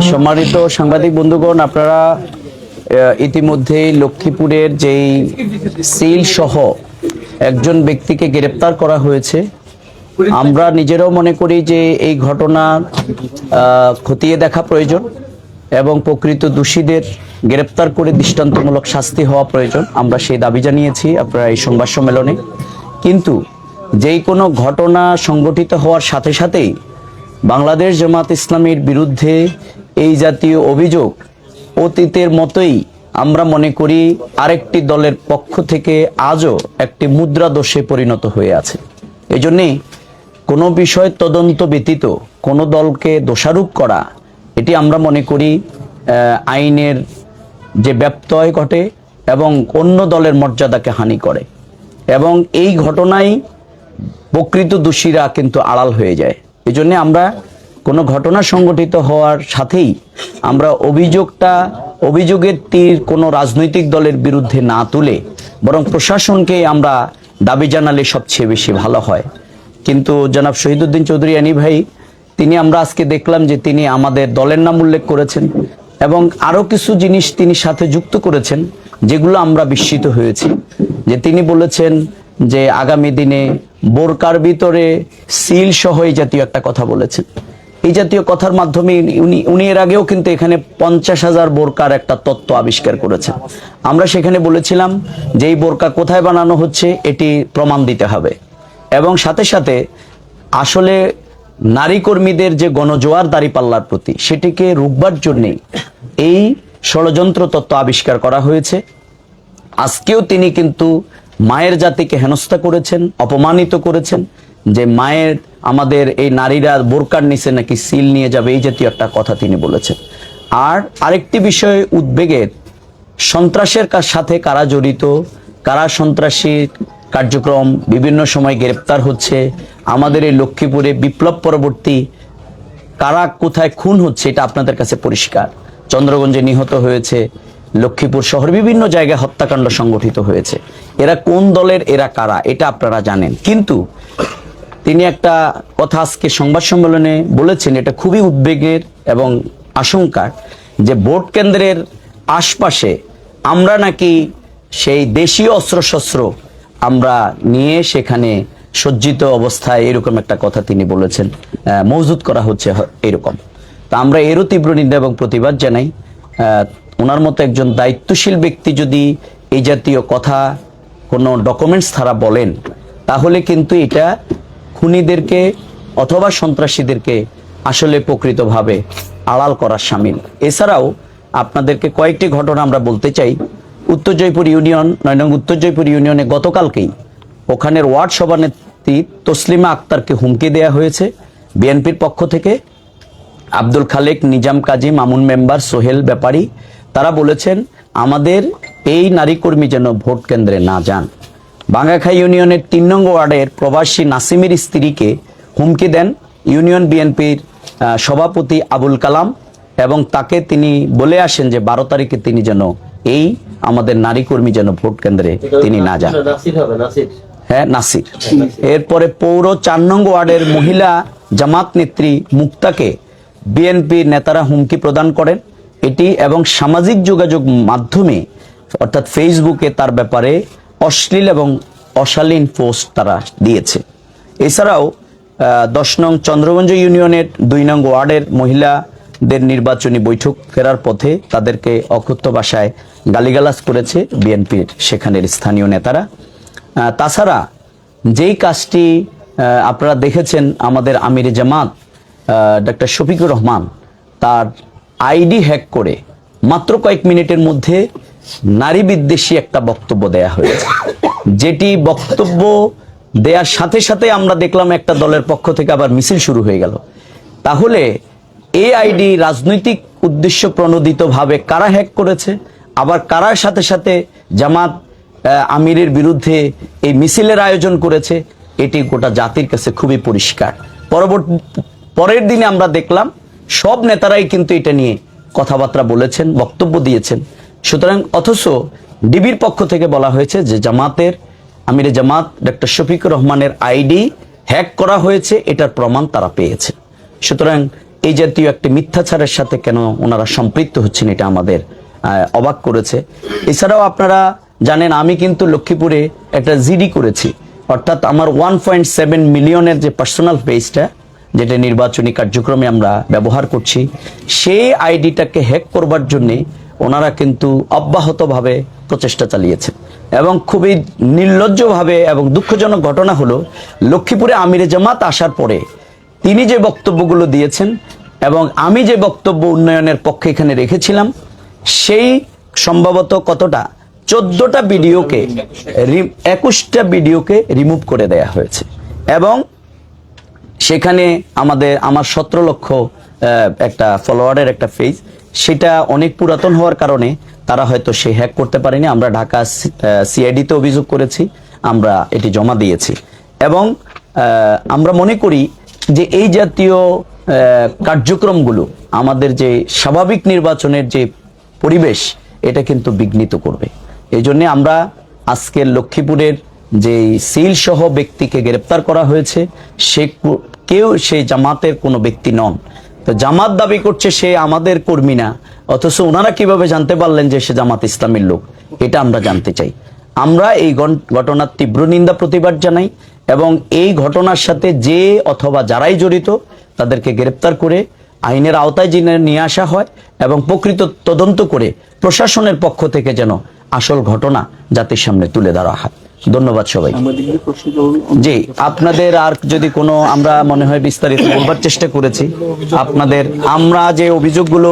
সম্মানিত সাংবাদিক বন্ধুগণ আপনারা আহ, ইতিমধ্যেই লক্ষ্মীপুরের যেই সিল সহ একজন ব্যক্তিকে গ্রেপ্তার করা হয়েছে। আমরা নিজেরাও মনে করি যে এই ঘটনা খতিয়ে দেখা প্রয়োজন এবং প্রকৃত দোষীদের গ্রেপ্তার করে দৃষ্টান্তমূলক শাস্তি হওয়া প্রয়োজন। আমরা সেই দাবি জানিয়েছি আপনারা এই সংবাদ সম্মেলনে। কিন্তু যেই কোনো ঘটনা সংগঠিত হওয়ার সাথে সাথেই বাংলাদেশ জামাত ইসলামীর বিরুদ্ধে এই জাতীয় অভিযোগ অতীতের মতোই আমরা মনে করি আরেকটি দলের পক্ষ থেকে আজও একটি মুদ্রা দোষে পরিণত হয়ে আছে। এই জন্যেই কোনো বিষয় তদন্ত ব্যতীত কোনো দলকে দোষারোপ করা, এটি আমরা মনে করি আইনের যে ব্যত্যয় ঘটে এবং অন্য দলের মর্যাদাকে হানি করে। এবং এই ঘটনায় প্রকৃত দোষীরা কিন্তু আড়াল হয়ে যায়। এই জন্য আমরা কোনো ঘটনা সংগঠিত হওয়ার সাথেই আমরা অভিযোগটা, অভিযোগের তীর কোনো রাজনৈতিক দলের বিরুদ্ধে না তুলে বরং প্রশাসনকে আমরা দাবি জানালে সবচেয়ে বেশি ভালো হয়। কিন্তু জনাব শহীদুদ্দিন চৌধুরী আনি ভাই, তিনি আমরা আজকে দেখলাম যে তিনি আমাদের দলের নাম উল্লেখ করেছেন এবং আরও কিছু জিনিস তিনি সাথে যুক্ত করেছেন, যেগুলো আমরা বিস্মিত হয়েছি। যে তিনি বলেছেন যে আগামী দিনে বোরকার ভিতরে সিল সহ এই জাতীয় একটা কথা বলেছেন। এই জাতীয় কথার মাধ্যমে উনি উনি এর আগেও কিন্তু এখানে পঞ্চাশ হাজার বোরকার একটা তত্ত্ব আবিষ্কার করেছেন। আমরা সেখানে বলেছিলাম যে এই বোরকা কোথায় বানানো হচ্ছে, এটি প্রমাণ দিতে হবে। এবং সাথে সাথে আসলে নারী কর্মীদের যে গণজোয়ার দাঁড়িপাল্লার প্রতি, সেটিকে রুখবার জন্যেই এই ষড়যন্ত্র তত্ত্ব আবিষ্কার করা হয়েছে। আজকেও তিনি কিন্তু মায়ের জাতিকে হেনস্থা করেছেন, অপমানিত করেছেন, যে মায়ের, আমাদের এই নারীরা বোরকার নিচে নাকি সিল নিয়ে যাবে, এই জাতীয় একটা কথা তিনি বলেছেন। আর আরেকটি বিষয় উদ্বেগের, সন্ত্রাসের সাথে কারা জড়িত, কারা সন্ত্রাসী কার্যক্রম বিভিন্ন সময় গ্রেপ্তার হচ্ছে, আমাদের এই লক্ষ্মীপুরে বিপ্লব পরবর্তী কারা কোথায় খুন হচ্ছে, এটা আপনাদের কাছে পরিষ্কার। চন্দ্রগঞ্জে নিহত হয়েছে লক্ষ্মীপুর শহর বিভিন্ন জায়গায় হত্যাকাণ্ড সংগঠিত হয়েছে। এরা কোন দলের, এরা কারা, এটা আপনারা জানেন। কিন্তু তিনি একটা কথা আজকে সংবাদ সম্মেলনে বলেছেন, এটা খুবই উদ্বেগের এবং আশঙ্কার যে ভোট কেন্দ্রের আশপাশে আমরা নাকি সেই দেশীয় অস্ত্রশস্ত্র আমরা নিয়ে সেখানে সজ্জিত অবস্থায় এরকম একটা কথা তিনি বলেছেন। মজুত করা হচ্ছে এরকম। তা আমরা এরও তীব্র নিন্দা এবং প্রতিবাদ জানাই। ওনার মতো একজন দায়িত্বশীল ব্যক্তি যদি এই জাতীয় কথা কোনো ডকুমেন্টস ছাড়া বলেন, তাহলে কিন্তু এটা খুনিদেরকে অথবা সন্ত্রাসীদেরকে আসলে প্রকৃতভাবে আড়াল করার সামিল এছাড়াও আপনাদেরকে কয়েকটি ঘটনা আমরা বলতে চাই। উত্তর জয়পুর ইউনিয়ন নয় নং উত্তর জয়পুর ইউনিয়নে গতকালকেই ওখানের ওয়ার্ড সভানেত্রী তসলিমা আক্তারকে হুমকি দেয়া হয়েছে। বিএনপির পক্ষ থেকে আব্দুল খালেক, নিজাম কাজী, মামুন মেম্বার, সোহেল ব্যাপারী তারা বলেছেন, আমাদের এই নারী কর্মী যেন ভোট কেন্দ্রে না যান। বাঙ্গাখাই ইউনিয়নের তিন নং ওয়ার্ডের প্রবাসী নাসিমের স্ত্রীকে হুমকি দেন ইউনিয়ন বিএনপির সভাপতি আবুল কালাম এবং তাকে তিনি বলে আসেন যে, বারো তারিখে তিনি যেন এই আমাদের নারী কর্মী যেন ভোট কেন্দ্রে তিনি না যান। হ্যাঁ নাসির। এরপরে পৌর চার নং ওয়ার্ডের মহিলা জামাত নেত্রী মুক্তাকে বিএনপির নেতারা হুমকি প্রদান করেন। এটি এবং সামাজিক যোগাযোগ মাধ্যমে, অর্থাৎ ফেসবুকে তার ব্যাপারে অশ্লীল এবং অশালীন পোস্ট তারা দিয়েছে। এছাড়াও দশ নং চন্দ্রগঞ্জ ইউনিয়নের দুই নং ওয়ার্ডের মহিলাদের নির্বাচনী বৈঠক ফেরার পথে তাদেরকে অকথ্য ভাষায় গালিগালাজ করেছে বিএনপির সেখানের স্থানীয় নেতারা। তাছাড়া যেই কাজটি আপনারা দেখেছেন আমাদের আমির জামাত ডক্টর শফিকুর রহমান, তার আইডি হ্যাক করে মাত্র কয়েক মিনিটের মধ্যে নারী বিদ্বেষী একটা বক্তব্য দেয়া হয়েছে। যেটি বক্তব্য দেওয়ার সাথে সাথে আমরা দেখলাম একটা দলের পক্ষ থেকে আবার মিছিল শুরু হয়ে গেল। তাহলে এই আইডি রাজনৈতিক উদ্দেশ্য প্রণোদিতভাবে কারা হ্যাক করেছে? আবার কারার সাথে সাথে জামাত আমিরের বিরুদ্ধে এই মিছিলের আয়োজন করেছে? এটি গোটা জাতির কাছে খুবই পরিষ্কার। পরবর্তী, পরের দিনে আমরা দেখলাম সব নেতারাই কিন্তু এটা নিয়ে কথাবার্তা বলেছেন, বক্তব্য দিয়েছেন। সুতরাং অথচ ডিবির পক্ষ থেকে বলা হয়েছে যে জামাতের, আমিরে জামাত ডক্টর শফিকুর রহমানের আইডি হ্যাক করা হয়েছে, এটার প্রমাণ তারা পেয়েছে। সুতরাং এই জাতীয় একটি মিথ্যাচারের সাথে কেন ওনারা সম্পৃক্ত হচ্ছেন এটা আমাদের অবাক করেছে। এছাড়াও আপনারা জানেন, আমি কিন্তু লক্ষ্মীপুরে একটা জিডি করেছি। অর্থাৎ আমার ওয়ান পয়েন্ট সেভেন মিলিয়নের যে পার্সোনাল পেজটা যেটা নির্বাচনী কার্যক্রমে আমরা ব্যবহার করছি, সেই আইডিটাকে হ্যাক করবার জন্যে ওনারা কিন্তু অব্যাহতভাবে প্রচেষ্টা চালিয়েছেন। এবং খুবই নির্লজ্জভাবে এবং দুঃখজনক ঘটনা হলো, লক্ষ্মীপুরে আমিরে জামাত আসার পরে তিনি যে বক্তব্যগুলো দিয়েছেন এবং আমি যে বক্তব্য উন্নয়নের পক্ষে এখানে রেখেছিলাম, সেই সম্ভবত কতটা? চোদ্দটা ভিডিওকে একুশটা ভিডিওকে রিমুভ করে দেয়া হয়েছে। এবং সেখানে আমাদের, আমার সতেরো লক্ষ একটা ফলোয়ারের একটা পেজ সেটা অনেক পুরাতন হওয়ার কারণে তারা হয়তো সে হ্যাক করতে পারেনি। আমরা ঢাকা সিআইডিতে অভিযোগ করেছি। আমরা এটি জমা দিয়েছি। এবং আমরা মনে করি যে এই জাতীয় কার্যক্রমগুলো আমাদের যে স্বাভাবিক নির্বাচনের যে পরিবেশ, এটা কিন্তু বিঘ্নিত করবে। এই জন্য আমরা আজকের লক্ষ্মীপুরের যে সিল সহ ব্যক্তিকে গ্রেপ্তার করা হয়েছে, সে কেউ সেই জামাতের কোনো ব্যক্তি নন। তো জামাত দাবি করছে সে আমাদের কর্মী না, অথচ ওনারা কীভাবে জানতে পারলেন যে সে জামাত ইসলামের লোক? এটা আমরা জানতে চাই। আমরা এই ঘটনার তীব্র নিন্দা, প্রতিবাদ জানাই এবং এই ঘটনার সাথে যে অথবা যারাই জড়িত, তাদেরকে গ্রেপ্তার করে আইনের আওতায় যিনি নিয়ে আসা হয় এবং প্রকৃত তদন্ত করে প্রশাসনের পক্ষ থেকে যেন আসল ঘটনা জাতির সামনে তুলে ধরা হয়। ধন্যবাদ সবাই জি, আপনাদের আর যদি কোনো আমরা মনে হয় বিস্তারিত বলবার চেষ্টা করেছি, আপনাদের আমরা যে অভিযোগগুলো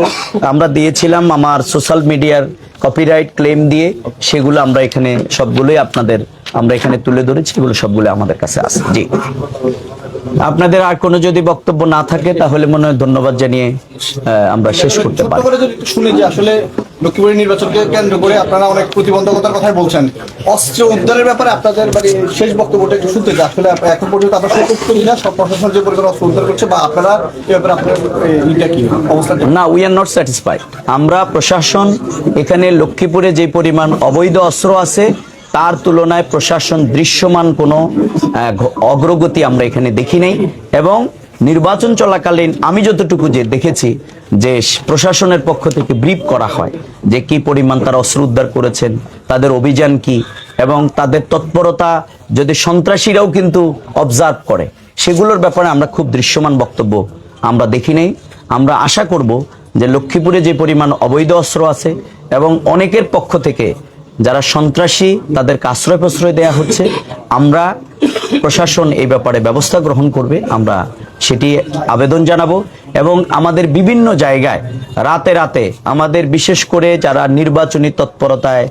আমরা দিয়েছিলাম আমার সোশ্যাল মিডিয়ার কপিরাইট ক্লেম দিয়ে, সেগুলো আমরা এখানে সবগুলোই আপনাদের, আমরা এখানে তুলে ধরেছি এগুলো সবগুলো আমাদের কাছে আছে। জি। আপনাদের আর কোনো যদি বক্তব্য না থাকে তাহলে মনে হয় ধন্যবাদ জানিয়ে আমরা শেষ করতে পারি। করে শুনি যে আসলে লক্ষ্মীপুরের নির্বাচনকে কেন্দ্র করে আপনারা অনেক প্রতিবন্ধকতার কথাই বলছেন। অস্ত্র উদ্ধারের ব্যাপারে আপনাদের মানে শেষ বক্তব্যটা একটু শুনতে চাই। আসলে এখন পর্যন্ত আপনারা সন্তুষ্ট কিনা সব প্রশাসন যে পরিমাণ অস্ত্র উদ্ধার করছে বা আপনারা এ ব্যাপারে আপনার এ, ইটা কি অবস্থা না উই আর নট স্যাটিসফাইড আমরা প্রশাসন এখানে লক্ষ্মীপুরে যে পরিমাণ অবৈধ অস্ত্র আছে তার তুলনায় প্রশাসন দৃশ্যমান, কোনো অগ্রগতি আমরা এখানে দেখি নাই। এবং নির্বাচন চলাকালীন আমি যতটুকু যে দেখেছি যে প্রশাসনের পক্ষ থেকে ব্রিফ করা হয় যে কি পরিমাণ তারা অস্ত্র উদ্ধার করেছেন, তাদের অভিযান কি, এবং তাদের তৎপরতা যদি সন্ত্রাসীরাও কিন্তু অবজার্ভ করে, সেগুলোর ব্যাপারে আমরা খুব দৃশ্যমান বক্তব্য আমরা দেখি নেই। আমরা আশা করব যে লক্ষ্মীপুরে যে পরিমাণ অবৈধ অস্ত্র আছে এবং অনেকের পক্ষ থেকে যারা সন্ত্রাসী, তাদেরকে আশ্রয় প্রশ্রয় দেওয়া হচ্ছে। আমরা প্রশাসন এই ব্যাপারে ব্যবস্থা গ্রহণ করবে, আমরা সেটি আবেদন জানাব এবং আমাদের বিভিন্ন জায়গায় রাতে রাতে আমাদের বিশেষ করে যারা নির্বাচনী তৎপরতায়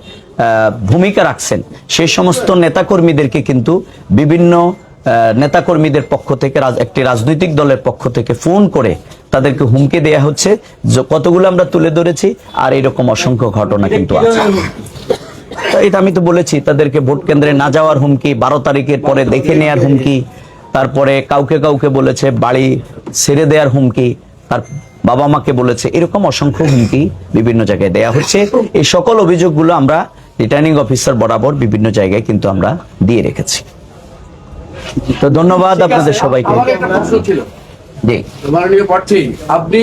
ভূমিকা রাখছেন সেই সমস্ত নেতাকর্মীদেরকে কিন্তু বিভিন্ন নেতাকর্মীদের পক্ষ থেকে একটি রাজনৈতিক দলের পক্ষ থেকে ফোন করে তাদেরকে হুমকি দেয়া হচ্ছে। কতগুলো আমরা তুলে ধরেছি, আর এরকম অসংখ্য ঘটনা কিন্তু আছে। এটা আমি তো বলেছি তাদেরকে ভোট কেন্দ্রে না যাওয়ার হুমকি বারো তারিখের পরে দেখে নেয়ার হুমকি তারপরে কাউকে কাউকে বলেছে বাড়ি ছেড়ে দেওয়ার হুমকি তার বাবা মাকে বলেছে এরকম অসংখ্য হুমকি বিভিন্ন জায়গায় দেয়া হচ্ছে। এই সকল অভিযোগগুলো আমরা রিটার্নিং অফিসার বরাবর বিভিন্ন জায়গায় কিন্তু আমরা দিয়ে রেখেছি। তো ধন্যবাদ আপনাদের সবাইকে। আপনি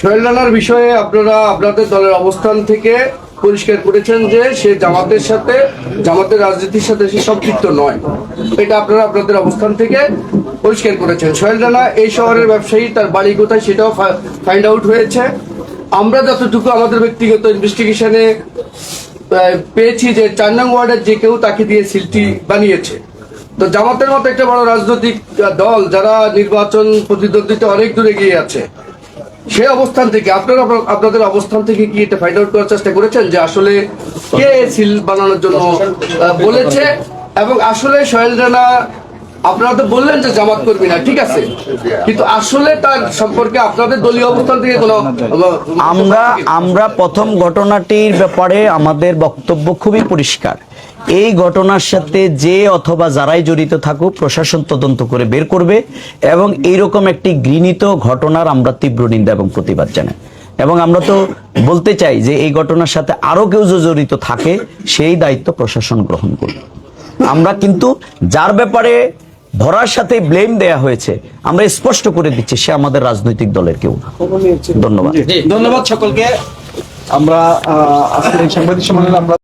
সোহেল বিষয়ে আপনারা আপনাদের দলের অবস্থান থেকে পরিষ্কার করেছেন যে সে জামাতের সাথে, জামাতের রাজনীতির সাথে সে সম্পৃক্ত নয়। এটা আপনারা আপনাদের অবস্থান থেকে পরিষ্কার করেছেন। সোহেল রানা এই শহরের ব্যবসায়ী, তার বাড়ি কোথায় সেটাও ফাইন্ড আউট হয়েছে। আমরা যতটুকু আমাদের ব্যক্তিগত ইনভেস্টিগেশনে পেয়েছি যে চার নং ওয়ার্ডের যে কেউ তাকে দিয়ে সিলটি বানিয়েছে। তো জামাতের মতো একটা বড় রাজনৈতিক দল যারা নির্বাচন প্রতিদ্বন্দ্বিতা অনেক দূরে গিয়ে আছে। সেই অবস্থান থেকে, আপনারা আপনাদের অবস্থান থেকে কি এটা ফাইন্ড আউট করার চেষ্টা করেছেন যে আসলে কে সিল বানানোর জন্য বলেছে? এবং আসলে সোহেল রানা, আপনারা তো বললেন যে জামাত করবি না, ঠিক আছে? কিন্তু আসলে তার সম্পর্কে আপনাদের দলীয় অবস্থান থেকে কোনো, আমরা আমরা প্রথম ঘটনাটির ব্যাপারে আমাদের বক্তব্য খুবই পরিষ্কার। এই ঘটনার সাথে যে অথবা যারাই জড়িত থাকুক, প্রশাসন তদন্ত করে বের করবে এবং এইরকম একটি ঘৃণিত ঘটনার আমরা তীব্র নিন্দা এবং প্রতিবাদ জানাই। এবং আমরা তো বলতে চাই যে এই ঘটনার সাথে আরও কেউ জড়িত থাকে, সেই দায়িত্ব প্রশাসন গ্রহণ করবে। আমরা কিন্তু যার ব্যাপারে ধরার সাথে ব্লেম দেয়া হয়েছে, আমরা স্পষ্ট করে দিচ্ছি, সে আমাদের রাজনৈতিক দলের কেউ ধন্যবাদ। ধন্যবাদ সকলকে। আমরা সাংবাদিক সম্মেলনে আমরা